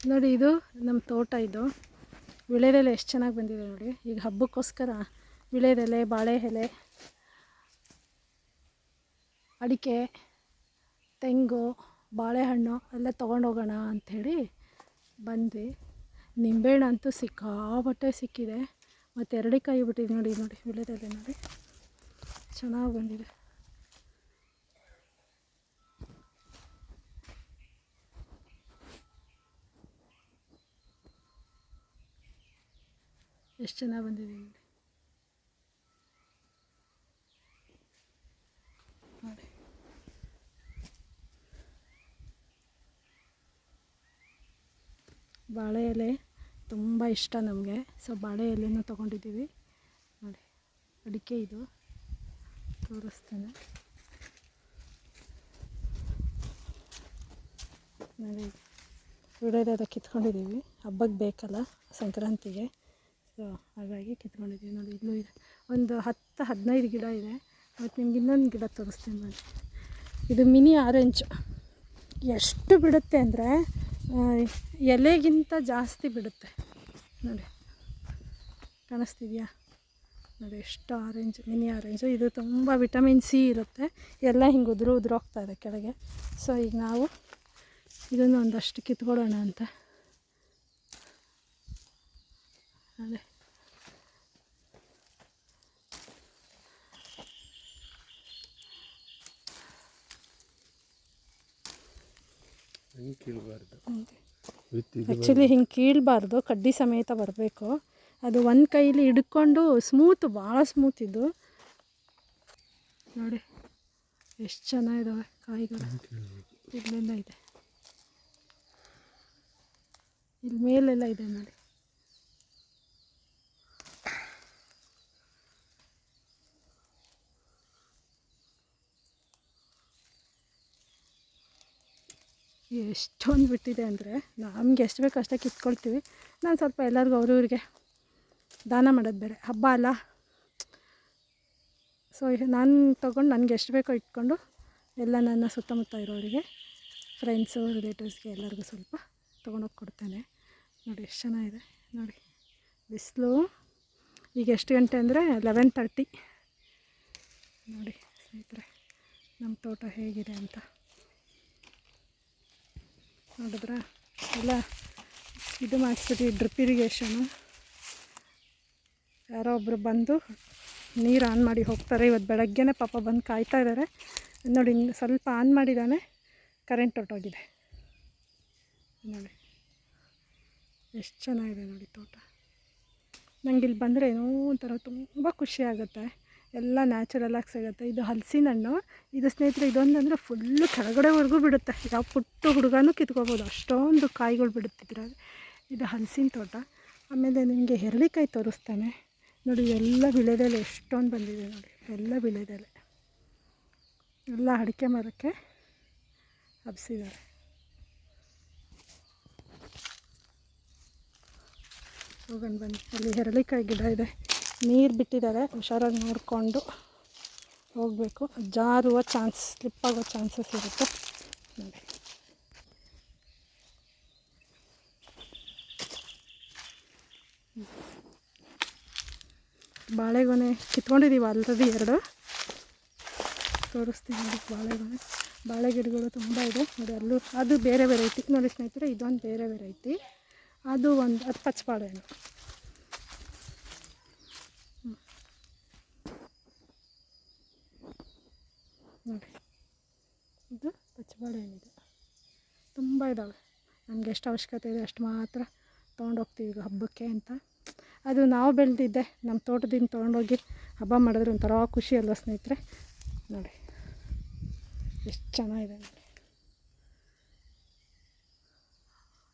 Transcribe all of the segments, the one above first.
ನೋಡಿ ಇದು ನಮ್ಮ ತೋಟ ಇದು. ವಿಳೆದೆಲೆ ಎಷ್ಟು ಚೆನ್ನಾಗಿ ಬಂದಿದೆ ನೋಡಿ. ಈಗ ಹಬ್ಬಕ್ಕೋಸ್ಕರ ವಿಳೆದೆಲೆ ಬಾಳೆ ಎಲೆ ಅಡಿಕೆ, ತೆಂಗು, ಬಾಳೆಹಣ್ಣು ಎಲ್ಲ ತೊಗೊಂಡೋಗೋಣ ಅಂಥೇಳಿ ಬಂದ್ವಿ. ನಿಂಬೆಹಣ್ಣು ಅಂತೂ ಸಿಕ್ಕಾಪಟ್ಟೆ ಸಿಕ್ಕಿದೆ. ಮತ್ತು ಎರಡಿಕಾಯಿ ಬಿಟ್ಟಿದೆ ನೋಡಿ ನೋಡಿ ವಿಳೆದೆಲೆ ನೋಡಿ. ಚೆನ್ನಾಗಿ ಬಂದಿದೆ. ಎಷ್ಟು ಚೆನ್ನಾಗಿ ಬಂದಿದೆ ನೋಡಿ. ಬಾಳೆ ಎಲೆ ತುಂಬ ಇಷ್ಟ ನಮಗೆ. ಸೊ ಬಾಳೆ ಎಲೆನೂ ತೊಗೊಂಡಿದ್ದೀವಿ. ನೋಡಿ, ಅಡಿಕೆ ಇದು. ತೋರಿಸ್ತೇನೆ. ನೋಡಿ ವಿಡಿಯೋದಾಗ ಕಿತ್ಕೊಂಡಿದ್ದೀವಿ. ಹಬ್ಬಕ್ಕೆ ಬೇಕಲ್ಲ, ಸಂಕ್ರಾಂತಿಗೆ. ಸೊ ಹಾಗಾಗಿ ಕಿತ್ಕೊಂಡಿದ್ದೀವಿ ನೋಡಿ ಇಲ್ಲೂ ಇದೆ. ಒಂದು ಹತ್ತು ಹದಿನೈದು ಗಿಡ ಇದೆ. ಮತ್ತು ನಿಮ್ಗೆ ಇನ್ನೊಂದು ಗಿಡ ತೋರಿಸ್ತೀನಿ ನೋಡಿ. ಇದು ಮಿನಿ ಆರೆಂಜ್. ಎಷ್ಟು ಬಿಡುತ್ತೆ ಅಂದರೆ ಎಲೆಗಿಂತ ಜಾಸ್ತಿ ಬಿಡುತ್ತೆ. ನೋಡಿ, ಕಾಣಿಸ್ತಿದೆಯಾ? ನೋಡಿ, ಎಷ್ಟು ಆರೆಂಜ್, ಮಿನಿ ಆರೆಂಜು. ಇದು ತುಂಬ ವಿಟಮಿನ್ ಸಿ ಇರುತ್ತೆ. ಎಲ್ಲ ಹಿಂಗೆ ಉದುರು ಉದುರು ಹೋಗ್ತಾ ಇದೆ ಕೆಳಗೆ. ಸೊ ಈಗ ನಾವು ಇದನ್ನು ಒಂದಷ್ಟು ಕಿತ್ಕೊಳ್ಳೋಣ ಅಂತ. ಇದು ಆ್ಯಕ್ಚುಲಿ ಹಿಂಗೆ ಕೀಳಬಾರ್ದು ಕಡ್ಡಿ ಸಮೇತ ಬರಬೇಕು. ಅದು ಒಂದು ಕೈಲಿ ಹಿಡ್ಕೊಂಡು ಸ್ಮೂತ್ ಭಾಳ ಸ್ಮೂತ್ ಇದು. ನೋಡಿ ಎಷ್ಟು ಚೆನ್ನಾಗಿದ್ದಾವೆ ಕಾಯಿಗಳು. ಇಲ್ಲಿಂದ ಇದೆ. ಇಲ್ಲಿ ಮೇಲೆಲ್ಲ ಇದೆ ನೋಡಿ. ಎಷ್ಟೊಂದು ಬಿಟ್ಟಿದೆ ಅಂದರೆ ನಮ್ಗೆ ಎಷ್ಟು ಬೇಕೋ ಅಷ್ಟೇ ಕಿತ್ಕೊಳ್ತೀವಿ. ನಾನು ಸ್ವಲ್ಪ ಎಲ್ಲರಿಗೂ ಅವ್ರವ್ರಿಗೆ ದಾನ ಮಾಡೋದು ಬೇರೆ. ಹಬ್ಬ ಅಲ್ಲ. ಸೊ ನಾನು ತೊಗೊಂಡು ನನಗೆ ಎಷ್ಟು ಬೇಕೋ ಇಟ್ಕೊಂಡು ಎಲ್ಲ ನನ್ನ ಸುತ್ತಮುತ್ತ ಇರೋರಿಗೆ ಫ್ರೆಂಡ್ಸು ರಿಲೇಟಿವ್ಸ್ಗೆ ಎಲ್ಲರಿಗೂ ಸ್ವಲ್ಪ ತೊಗೊಂಡೋಗಿ ಕೊಡ್ತೇನೆ. ನೋಡಿ, ಎಷ್ಟು ಚೆನ್ನಾಗಿದೆ. ನೋಡಿ, ಬಿಸಿಲು. ಈಗ ಎಷ್ಟು ಗಂಟೆ ಅಂದರೆ ಲೆವೆನ್ ತರ್ಟಿ ನೋಡಿ, ಸ್ನೇಹಿತರೆ ನಮ್ಮ ತೋಟ ಹೇಗಿದೆ ಅಂತ. ನೋಡಿದ್ರ ಎಲ್ಲ ಇದು ಮಾಡಿಸ್ಬಿಟ್ಟು ಡ್ರಿಪ್ ಇರಿಗೇಷನು. ಯಾರೋ ಒಬ್ಬರು ಬಂದು ನೀರು ಆನ್ ಮಾಡಿ ಹೋಗ್ತಾರೆ. ಇವತ್ತು ಬೆಳಗ್ಗೆನೇ ಪಾಪ ಬಂದು ಕಾಯ್ತಾ ಇದ್ದಾರೆ ನೋಡಿ ಸ್ವಲ್ಪ ಆನ್ ಮಾಡಿದ್ದಾನೆ ಕರೆಂಟ್ ಹೊರ್ಟೋಗಿದೆ ನೋಡಿ, ಎಷ್ಟು ಚೆನ್ನಾಗಿದೆ ನೋಡಿ ತೋಟ. ನಂಗೆ ಇಲ್ಲಿ ಬಂದರೆ ಏನೋ ಒಂಥರ ತುಂಬ ಖುಷಿ ಆಗುತ್ತೆ. ಎಲ್ಲ ನ್ಯಾಚುರಲಾಗಿ ಸಿಗುತ್ತೆ. ಇದು ಹಲಸಿನ ಹಣ್ಣು ಇದು ಸ್ನೇಹಿತರೆ ಇದೊಂದು ಅಂದರೆ ಫುಲ್ಲು ಕೆಳಗಡೆವರೆಗೂ ಬಿಡುತ್ತೆ. ಯಾವ ಪುಟ್ಟ ಹುಡುಗನೂ ಕಿತ್ಕೋಬೋದು. ಅಷ್ಟೊಂದು ಕಾಯಿಗಳು ಬಿಡುತ್ತಿದ್ರೆ ಇದು ಹಲಸಿನ ತೋಟ. ಆಮೇಲೆ ನಿಮಗೆ ಹೆರಳಿಕಾಯಿ ತೋರಿಸ್ತಾನೆ. ನೋಡಿ ಎಲ್ಲ ಬಿಳೆದೆಲೆ, ಎಷ್ಟೊಂದು ಬಂದಿದೆ ನೋಡಿ. ಎಲ್ಲ ಬಿಳೆದೆಲೆ. ಎಲ್ಲ ಅಡಿಕೆ ಮರಕ್ಕೆ ಹಬ್ಸಿದ್ದಾರೆ. ಹೋಗೋಣ ಬನ್ನಿ. ಅಲ್ಲಿ ಹೆರಳಿಕಾಯಿ ಗಿಡ ಇದೆ. ನೀರು ಬಿಟ್ಟಿದ್ದಾರೆ, ಹುಷಾರಾಗಿ ನೋಡಿಕೊಂಡು ಹೋಗಬೇಕು. ಜಾರುವ ಚಾನ್ಸ್, ಸ್ಲಿಪ್ ಆಗೋ ಚಾನ್ಸಸ್ ಇರುತ್ತೆ. ನೋಡಿ. ಬಾಳೆಗೊನೆ ಕಿತ್ಕೊಂಡಿದ್ದೀವಿ ಆಲ್ರೆಡಿ ಎರಡು. ತೋರಿಸ್ತೀನಿ ನೋಡಿ ಬಾಳೆಗೊನೆ. ಬಾಳೆ ಗಿಡಗಳು ತುಂಬ ಇದೆ. ನೋಡಿ, ಅಲ್ಲೂ ಅದು ಬೇರೆ ವೆರೈಟಿ ನೋಡಿ ಸ್ನೇಹಿತರೆ, ಇದೊಂದು ಬೇರೆ ವೆರೈಟಿ ಅದು ಒಂದು ಅದು ಪಚ್ಚಬಾಳೆಹಣ್ಣು. ನೋಡಿ ಇದು ಪಚ್ಚಬಾಳೆಹಣ್ಣಿದೆ ತುಂಬ ಇದ್ದಾವೆ ನಮ್ಗೆ ಎಷ್ಟು ಅವಶ್ಯಕತೆ ಇದೆ ಅಷ್ಟು ಮಾತ್ರ ತೊಗೊಂಡೋಗ್ತೀವಿ ಈಗ ಹಬ್ಬಕ್ಕೆ ಅಂತ. ಅದು ನಾವು ಬೆಳೆದಿದ್ದೆ ನಮ್ಮ ತೋಟದಿಂದ ತೊಗೊಂಡೋಗಿ ಹಬ್ಬ ಮಾಡಿದ್ರೆ ಒಂಥರ ಖುಷಿ ಅಲ್ವಾ ಸ್ನೇಹಿತರೆ. ನೋಡಿ, ಎಷ್ಟು ಚೆನ್ನಾಗಿದೆ ನೋಡಿ.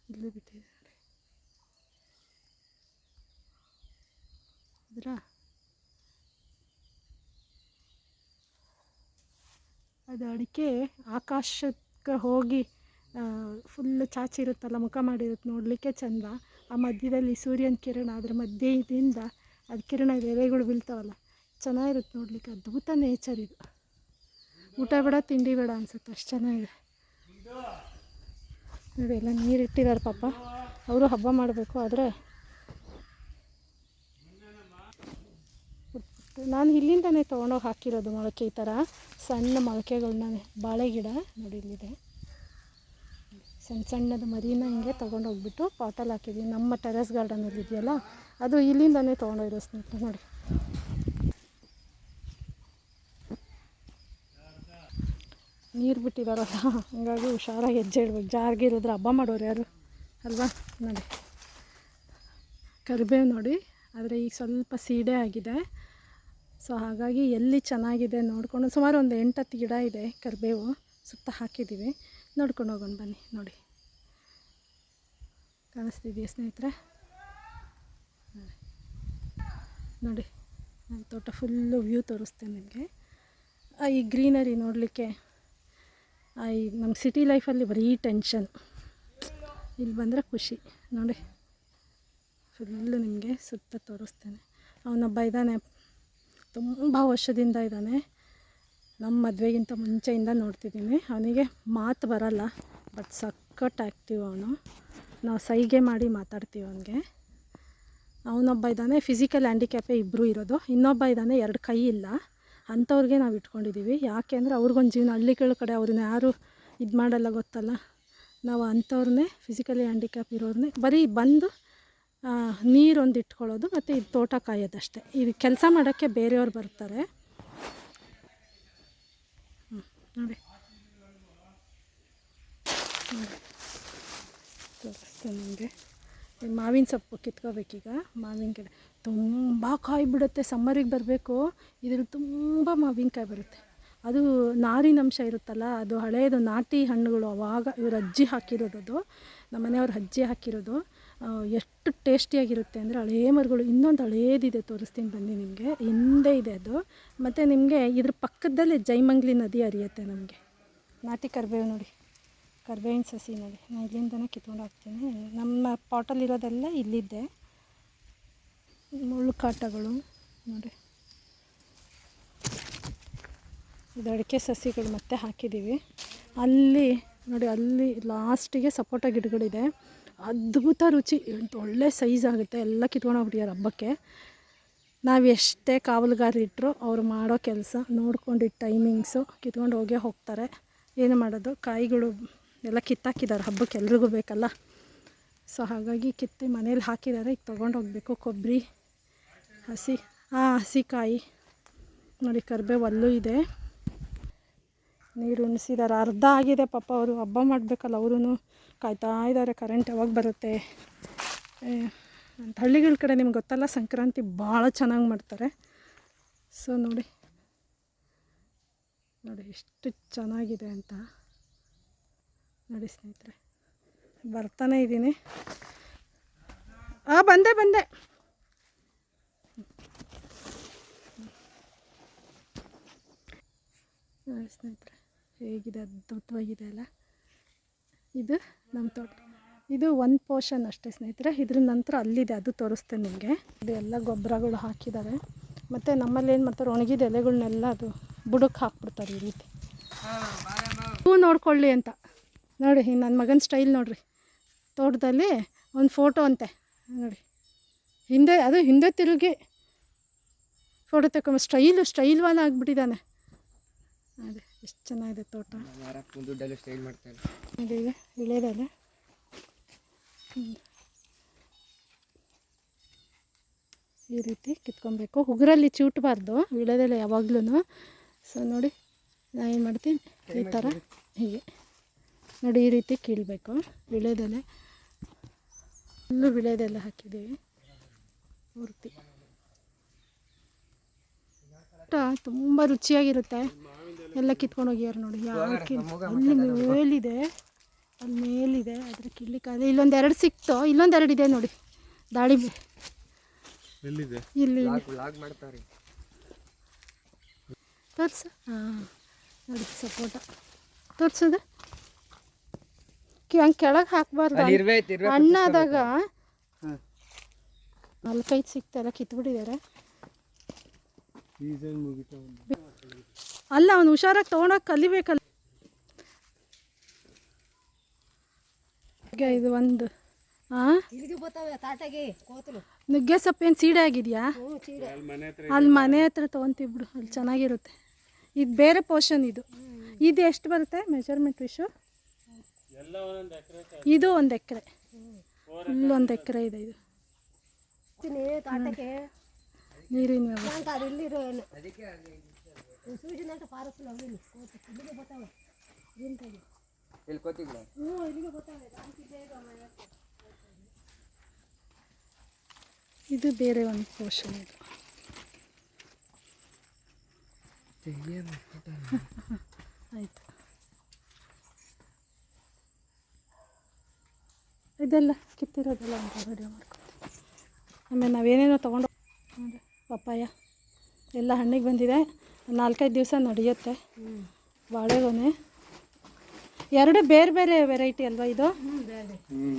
ಇಲ್ಲಿ ಬಿಟ್ಟಿದೆ ನೋಡಿ. ಇದರ? ಅದು ಅಡಿಕೆ ಆಕಾಶಕ್ಕೆ ಹೋಗಿ ಫುಲ್ ಚಾಚಿರುತ್ತಲ್ಲ ಮುಖ ಮಾಡಿರುತ್ತೆ ನೋಡಲಿಕ್ಕೆ ಚಂದ. ಆ ಮಧ್ಯದಲ್ಲಿ ಸೂರ್ಯನ ಕಿರಣ, ಅದ್ರ ಇದರಿಂದ ಅದು ಕಿರಣ ಎಲೆಗಳು ಬೀಳ್ತಾವಲ್ಲ, ಚೆನ್ನಾಗಿರುತ್ತೆ ನೋಡಲಿಕ್ಕೆ. ಅದ್ಭುತ ನೇಚರ್ ಇದು. ಊಟ ಬೇಡ, ತಿಂಡಿ ಬೇಡ ಅನ್ಸುತ್ತೆ, ಅಷ್ಟು ಚೆನ್ನಾಗಿದೆ. ನೋಡಿ ಎಲ್ಲ ನೀರು ಇಟ್ಟಿದ್ದಾರೆ ಪಾಪ. ಅವರು ಹಬ್ಬ ಮಾಡಬೇಕು, ಆದರೆ ನಾನು ಇಲ್ಲಿಂದನೇ ತೊಗೊಂಡೋಗಿ ಹಾಕಿರೋದು ಮೊಳಕೆ ಈ ಥರ ಸಣ್ಣ ಮೊಳಕೆಗಳನ್ನ ಬಾಳೆ ಗಿಡ ನೋಡಿ ಇಲ್ಲಿದೆ. ಸಣ್ಣ ಸಣ್ಣದು ಮರಿನ ಹಿಂಗೆ ತೊಗೊಂಡೋಗ್ಬಿಟ್ಟು ಪಾಟಲ್ಲಿ ಹಾಕಿದ್ವಿ ನಮ್ಮ ಟೆರೆಸ್ ಗಾರ್ಡನಲ್ಲಿ ಇದೆಯಲ್ಲ, ಅದು ಇಲ್ಲಿಂದನೇ ತೊಗೊಂಡೋಗಿರೋ ಸ್ನೇಹಿತರೆ ನೋಡಿ. ನೀರು ಬಿಟ್ಟಿದಾರಲ್ಲ, ಹಂಗಾಗಿ ಹುಷಾರಾಗಿ ಹೆಜ್ಜೆ ಇಡ್ಬೇಕು. ಜಾರಿಗೆ ಇರೋದ್ರೆ ಹಬ್ಬ ಮಾಡೋರು ಯಾರು? ಅಲ್ವಾ? ನೋಡಿ. ಕರಿಬೇವು ನೋಡಿ, ಆದರೆ ಈಗ ಸ್ವಲ್ಪ ಸೀಡೆ ಆಗಿದೆ. ಸೊ ಹಾಗಾಗಿ ಎಲ್ಲಿ ಚೆನ್ನಾಗಿದೆ ನೋಡಿಕೊಂಡು ಸುಮಾರು ಒಂದು ಎಂಟತ್ತು ಗಿಡ ಇದೆ ಕರಿಬೇವು ಸುತ್ತ ಹಾಕಿದ್ದೀವಿ. ನೋಡ್ಕೊಂಡು ಹೋಗೋಣ, ಬನ್ನಿ, ನೋಡಿ. ಕಾಣಿಸ್ತಿದೆಯಾ ಸ್ನೇಹಿತರೆ? ನೋಡಿ. ನಾನು ತೋಟ ಫುಲ್ಲು ವ್ಯೂ ತೋರಿಸ್ತೇನೆ ನಿಮಗೆ. ಈ ಗ್ರೀನರಿ ನೋಡಲಿಕ್ಕೆ ಈ ನಮ್ಮ ಸಿಟಿ ಲೈಫಲ್ಲಿ ಬರೀ ಟೆನ್ಷನ್. ಇಲ್ಲಿ ಬಂದರೆ ಖುಷಿ. ನೋಡಿ, ಫುಲ್ಲು ನಿಮಗೆ ಸುತ್ತ ತೋರಿಸ್ತೇನೆ. ಅವನೊಬ್ಬ ಇದ್ದಾನೆ ತುಂಬ ವರ್ಷದಿಂದ ಇದ್ದಾನೆ. ನಮ್ಮ ಮದುವೆಗಿಂತ ಮುಂಚೆಯಿಂದ ನೋಡ್ತಿದ್ದೀನಿ. ಅವನಿಗೆ ಮಾತು ಬರಲ್ಲ ಬಟ್ ಸಕ್ಕಟ್ ಆ್ಯಕ್ಟಿವ್ ಅವನು. ನಾವು ಸೈಗೆ ಮಾಡಿ ಮಾತಾಡ್ತೀವಿ ಅವನಿಗೆ. ಅವನೊಬ್ಬ ಇದ್ದಾನೆ ಫಿಸಿಕಲ್ ಹ್ಯಾಂಡಿಕ್ಯಾಪೇ ಇಬ್ಬರು ಇರೋದು. ಇನ್ನೊಬ್ಬ ಇದ್ದಾನೆ, ಎರಡು ಕೈ ಇಲ್ಲ. ಅಂಥವ್ರಿಗೆ ನಾವು ಇಟ್ಕೊಂಡಿದ್ದೀವಿ ಯಾಕೆ ಅಂದರೆ ಅವ್ರಿಗೊಂದು ಜೀವನ, ಹಳ್ಳಿಗಳ ಕಡೆ ಅವ್ರನ್ನ ಯಾರು ಇದು ಮಾಡಲ್ಲ ಗೊತ್ತಲ್ಲ. ನಾವು ಅಂಥವ್ರನ್ನೇ ಫಿಸಿಕಲಿ ಹ್ಯಾಂಡಿಕ್ಯಾಪ್ ಇರೋರನ್ನೇ ಬರೀ ಬಂದು ನೀರೊಂದು ಇಟ್ಕೊಳ್ಳೋದು ಮತ್ತು ಇದು ತೋಟ ಕಾಯೋದಷ್ಟೇ. ಇದು ಕೆಲಸ ಮಾಡೋಕ್ಕೆ ಬೇರೆಯವ್ರು ಬರ್ತಾರೆ. ನೋಡಿ. ತೋರಿಸ್ತೇನೆ ನಿಮಗೆ. ಮಾವಿನ ಸೊಪ್ಪು ಕಿತ್ಕೋಬೇಕೀಗ. ಮಾವಿನ ಗಿಡ ತುಂಬ ಕಾಯಿ ಬಿಡುತ್ತೆ ಸಮ್ಮರಿಗೆ ಬರಬೇಕು. ಇದ್ರಲ್ಲಿ ತುಂಬ ಮಾವಿನಕಾಯಿ ಬರುತ್ತೆ. ಅದು ನಾರಿನ ಅಂಶ ಇರುತ್ತಲ್ಲ, ಅದು ಹಳೆಯದು ನಾಟಿ ಹಣ್ಣುಗಳು ಅವಾಗ ಇವ್ರ ಅಜ್ಜಿ ಹಾಕಿರೋದು ಅದು. ನಮ್ಮ ಮನೆಯವ್ರು ಅಜ್ಜಿ ಹಾಕಿರೋದು. ಎಷ್ಟು ಟೇಸ್ಟಿಯಾಗಿರುತ್ತೆ ಅಂದರೆ ಹಳೇ ಮರಗಳು, ಇನ್ನೊಂದು ಹಳೇದಿದೆ ತೋರಿಸ್ತೀನಿ ಬನ್ನಿ ನಿಮಗೆ. ಹಿಂದೆ ಇದೆ ಅದು. ಮತ್ತು ನಿಮಗೆ ಇದ್ರ ಪಕ್ಕದಲ್ಲೇ ಜೈಮಂಗ್ಲಿ ನದಿ ಹರಿಯುತ್ತೆ ನಮಗೆ. ನಾಟಿ ಕರಿಬೇವು ನೋಡಿ. ಕರ್ಬೇವಿನ ಸಸಿ ನೋಡಿ. ನಾನು ಇಲ್ಲಿಂದನೇ ಕಿತ್ಕೊಂಡು ಹೋಗ್ತೀನಿ. ನಮ್ಮ ಪಾಟಲ್ಲಿರೋದೆಲ್ಲ ಇಲ್ಲಿದ್ದೆ ಮುಳ್ಳು ಕಾಟಗಳು ನೋಡಿ. ಇದು ಅಡಿಕೆ ಸಸಿಗಳು ಮತ್ತೆ ಹಾಕಿದ್ದೀವಿ. ಅಲ್ಲಿ ನೋಡಿ, ಅಲ್ಲಿ ಲಾಸ್ಟಿಗೆ ಸಪೋಟ ಗಿಡಗಳಿದೆ. ಅದ್ಭುತ ರುಚಿ. ಒಳ್ಳೆ ಸೈಜ್ ಆಗುತ್ತೆ. ಎಲ್ಲ ಕಿತ್ಕೊಂಡೋಗ್ಬಿಟ್ಟಿದ್ದಾರೆ ಹಬ್ಬಕ್ಕೆ. ನಾವು ಎಷ್ಟೇ ಕಾವಲುಗಾರರಿಟ್ಟರು ಅವರು ಮಾಡೋ ಕೆಲಸ ನೋಡ್ಕೊಂಡು ಟೈಮಿಂಗ್ಸು ಕಿತ್ಕೊಂಡು ಹೋಗೇ ಹೋಗ್ತಾರೆ. ಏನು ಮಾಡೋದು? ಕಾಯಿಗಳು ಎಲ್ಲ ಕಿತ್ತಾಕಿದ್ದಾರೆ. ಹಬ್ಬಕ್ಕೆ ಎಲ್ರಿಗೂ ಬೇಕಲ್ಲ. ಸೊ ಹಾಗಾಗಿ ಕಿತ್ತಿ ಮನೇಲಿ ಹಾಕಿದ್ದಾರೆ. ಈಗ ತೊಗೊಂಡು ಹೋಗಬೇಕು. ಕೊಬ್ಬರಿ, ಹಸಿ ಹಾಂ ಹಸಿಕಾಯಿ. ನೋಡಿ, ಕರಿಬೇವು ಅಲ್ಲೂ ಇದೆ. ನೀರು ಉಣಿಸಿದ್ದಾರೆ ಅರ್ಧ ಆಗಿದೆ ಪಾಪ ಅವರು. ಹಬ್ಬ ಮಾಡಬೇಕಲ್ಲ ಅವರು ಕಾಯ್ತಾ ಇದ್ದಾರೆ ಕರೆಂಟ್ ಯಾವಾಗ ಬರುತ್ತೆ? ಅಂತ ಹಳ್ಳಿಗಳ ಕಡೆ ನಿಮ್ಗೆ ಗೊತ್ತಲ್ಲ, ಸಂಕ್ರಾಂತಿ ಭಾಳ ಚೆನ್ನಾಗಿ ಮಾಡ್ತಾರೆ. ಸೊ ನೋಡಿ. ನೋಡಿ, ಎಷ್ಟು ಚೆನ್ನಾಗಿದೆ ಅಂತ. ನೋಡಿ ಸ್ನೇಹಿತರೆ, ಬರ್ತಾನೆ ಇದ್ದೀನಿ. ಆ, ಬಂದೆ ಬಂದೆ. ನೋಡಿ ಸ್ನೇಹಿತರೆ. ಹೇಗಿದೆ, ಅದ್ಭುತವಾಗಿದೆ ಅಲ್ಲ? ಇದು ನಮ್ಮ ತೋಟ. ಇದು ಒಂದು ಪೋರ್ಷನ್ ಅಷ್ಟೇ ಸ್ನೇಹಿತರೆ. ಇದ್ರ ನಂತರ ಅಲ್ಲಿದೆ, ಅದು ತೋರಿಸ್ತೇನೆ ನಿಮಗೆ. ಇದು ಎಲ್ಲ ಗೊಬ್ಬರಗಳು ಹಾಕಿದ್ದಾರೆ. ಮತ್ತು ನಮ್ಮಲ್ಲಿ ಏನು ಮಾಡ್ತಾರೆ, ಒಣಗಿದ ಎಲೆಗಳನ್ನೆಲ್ಲ ಅದು ಬುಡಕ್ಕೆ ಹಾಕ್ಬಿಡ್ತಾರೆ ಈ ರೀತಿ. ಹೂ ನೋಡ್ಕೊಳ್ಳಿ ಅಂತ. ನೋಡಿ ನನ್ನ ಮಗನ ಸ್ಟೈಲ್ ನೋಡಿರಿ. ತೋಟದಲ್ಲಿ ಒಂದು ಫೋಟೋ ಅಂತೆ. ನೋಡಿ. ಹಿಂದೆ, ಅದು ಹಿಂದೆ ತಿರುಗಿ ಫೋಟೋ ತಗೊಂಡು ಸ್ಟೈಲು ಸ್ಟೈಲ್ವಾನ ಆಗಿಬಿಟ್ಟಿದ್ದಾನೆ. ಅದೇ ಎಷ್ಟು ಚೆನ್ನಾಗಿದೆ ತೋಟ? ದುಡ್ಡೆಲ್ಲ ಸ್ಟೈಲ್ ಮಾಡ್ತಾರೆ ಈ ರೀತಿ ಕಿತ್ಕೊಬೇಕು. ಉಗುರಲ್ಲಿ ಚೂಟಬಾರ್ದು ಇಳೇದಲ್ಲ ಯಾವಾಗ್ಲೂ ಸೊ ನೋಡಿ ನಾನು ಏನು ಮಾಡ್ತೀನಿ? ಈ ಥರ ಹೀಗೆ. ನೋಡಿ ಈ ರೀತಿ ಕೀಳಬೇಕು. ವಿಳೆದೆಲೆ ಫುಲ್ಲು ವಿಳೆದೆಲೆ ಹಾಕಿದ್ದೀವಿ. ಪೂರ್ತಿ. ಊಟ ತುಂಬ ರುಚಿಯಾಗಿರುತ್ತೆ. ಎಲ್ಲ ಕಿತ್ಕೊಂಡು ಹೋಗ್ಯಾರ ನೋಡಿ. ಯಾಕೆ ಅಲ್ಲಿ ಮೇಲಿದೆ. ಅಲ್ಲಿ ಮೇಲಿದೆ. ಅದ್ರ ಕಿಡ್ಲಿಕ್ಕಾಗಲ್ಲ ಇಲ್ಲೊಂದು ಎರಡು ಸಿಕ್ತು. ಇಲ್ಲೊಂದು ಎರಡು ಇದೆ ನೋಡಿ. ದಾಳಿಂಬೆ ಇಲ್ಲಿ ಲಾಗ್ ಲಾಗ್ ಮಾಡ್ತಾರೆ. ತೋರ್ಸು. ಹಾಂ ನೋಡಿ ಸಪೋಟ. ತೋರ್ಸೋದು ಹಂಗೆ ಕೆಳಗೆ ಹಾಕ್ಬಾರ್ದು ಹಣ್ಣಾದಾಗ. ನಾಲ್ಕೈದು ಸಿಕ್ತೆಲ್ಲ ಕಿತ್ಬಿಟ್ಟಿದ್ದಾರೆ. ಸೀಸನ್ ಮುಗಿತಾ ಅಲ್ಲ ಅವ್ನು ಹುಷಾರಾಗಿ ತೊಗೊಂಡೋಗಿ ಕಲಿಬೇಕಲ್ಲ. ಈಗ ಇದು ಒಂದು ನುಗ್ಗೆ ಸೊಪ್ಪು ಏನು ಸೀಡೆ ಆಗಿದೆಯಾ? ಅಲ್ಲಿ ಮನೆ ಹತ್ರ ತೊಗೊಂತೀವಿ ಬಿಡು ಅಲ್ಲಿ ಚೆನ್ನಾಗಿರುತ್ತೆ. ಇದು ಬೇರೆ ಪೋರ್ಷನ್ ಇದು. ಇದು ಎಷ್ಟು ಬರುತ್ತೆ? ಮೆಜರ್ಮೆಂಟ್ ವಿಶು ಇದು ಒಂದು ಎಕರೆ. ಇಲ್ಲೊಂದು ಎಕರೆ ಇದೆ ಇದು. ನೀರಿನ ಇದು ಬೇರೆ ಒಂದು ಪೋಷನ್ ಇದು. ಆಯಿತು. ಇದೆಲ್ಲ ಕಿತ್ತಿರೋದೆಲ್ಲ ಅಂತ ವಿಡಿಯೋ ಮಾಡ್ಕೊತೀವಿ ಆಮೇಲೆ ನಾವೇನೇನೋ ತೊಗೊಂಡು ಪಪ್ಪಾಯ ಎಲ್ಲ ಹಣ್ಣಿಗೆ ಬಂದಿದೆ. ನಾಲ್ಕೈದು ದಿವಸ ನಡೆಯುತ್ತೆ. ಬಾಳೆಗೊನೆ. ಎರಡು ಬೇರೆ ಬೇರೆ ವೆರೈಟಿ ಅಲ್ವಾ ಇದು? ಹ್ಞೂ